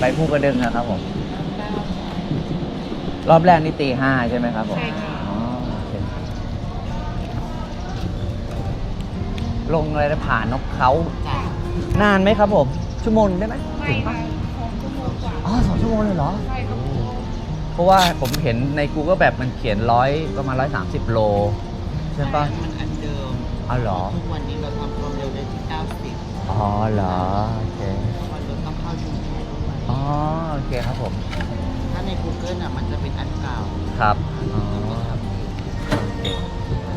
ไปภูกระดึงนะครับผม รอบแรกนี่ตีห้าใช่ไหมครับผมใช่ค่ะ อ๋อโอเคลงอะไรนะผ่านนกเขา จ้ะนานไหมครับผม ชั่วโมงได้ไหมไม่ถึงปะค่ะสองชั่วโมงกว่าอ๋อสองชั่วโมงเลยเหรอ ใช่ครับเพราะว่าผมเห็นใน Google แบบมันเขียนร้อยประมาณร้อยสามสิบโล ใช่ปะมันอันเดิม อ๋อเหรอ ทุกวันนี้เราทำความเร็วได้ที่ 90 อ๋อเหรอ โอเค เพราะว่ารถต้องเข้าชุมแพด้วย อ๋อ โอเคครับ ผมถ้าใน Google อะมันจะเป็นอันเก่าครับอ๋อแล้วก็ทำเองโอเค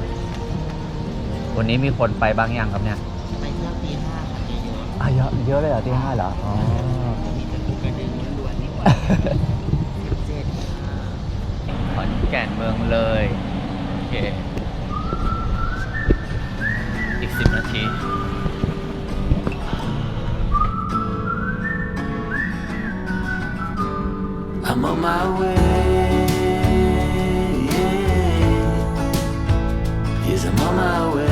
วันนี้มีคนไปบ้างยังครับเนี่ยไปเที่ยวตีห้าค่ะเยอะอะเยอะเยอะเลยเหรอที่ห้าเหรออ๋อๆจะมีแต่ภูกระดึงล้วนๆนี่หว่าเจ็ดค่ะขอนแก่นเมืองเลยโอเคอีกสิบนาที I'm on my way. Yeah. Yes, I'm on my way.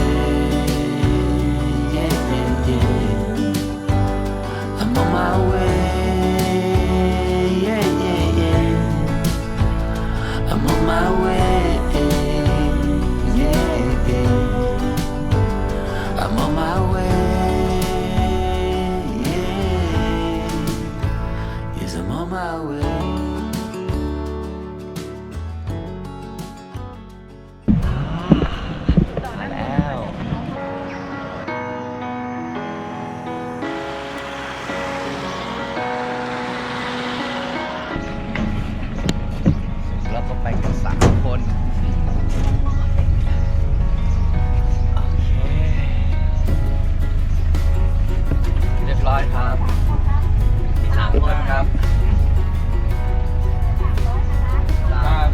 Yeah, yeah, yeah. I'm on my way. Yeah, yeah, yeah. I'm on my way. รียบร้อยครับมีสามคนครับครับ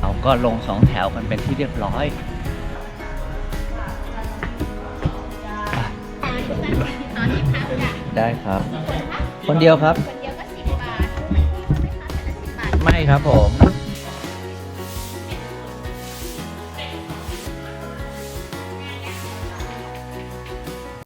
เราก็ลงสองแถวกันเป็นที่เรียบร้อยได้ครับ คนเดียวครับ คนเดียวก็สิบบาทไม่ครับผม